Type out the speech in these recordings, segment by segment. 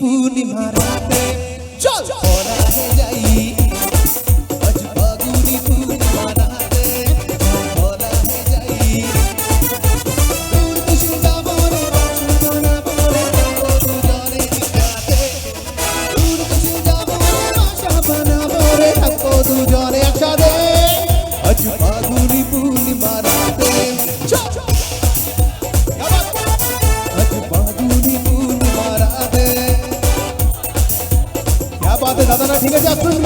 পূর্ণিমার চল। Tentang.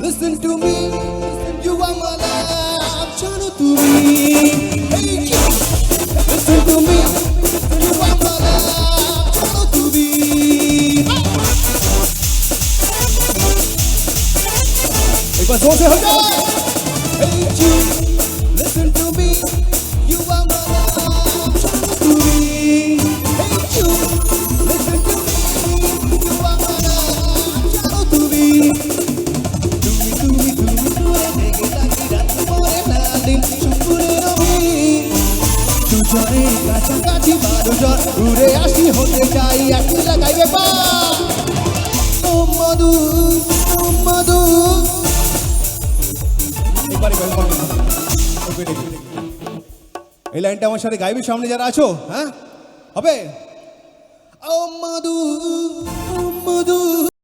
Listen to me, you are my life. I'm trying me. Listen to my life. I'm trying to be. ज़ोर से हो जाए। Hey, you. আসি হতে চাই এই লাইনটা আমার সাথে গাইবি সামনে যারা আছো হ্যাঁ? হবে? মধু মধু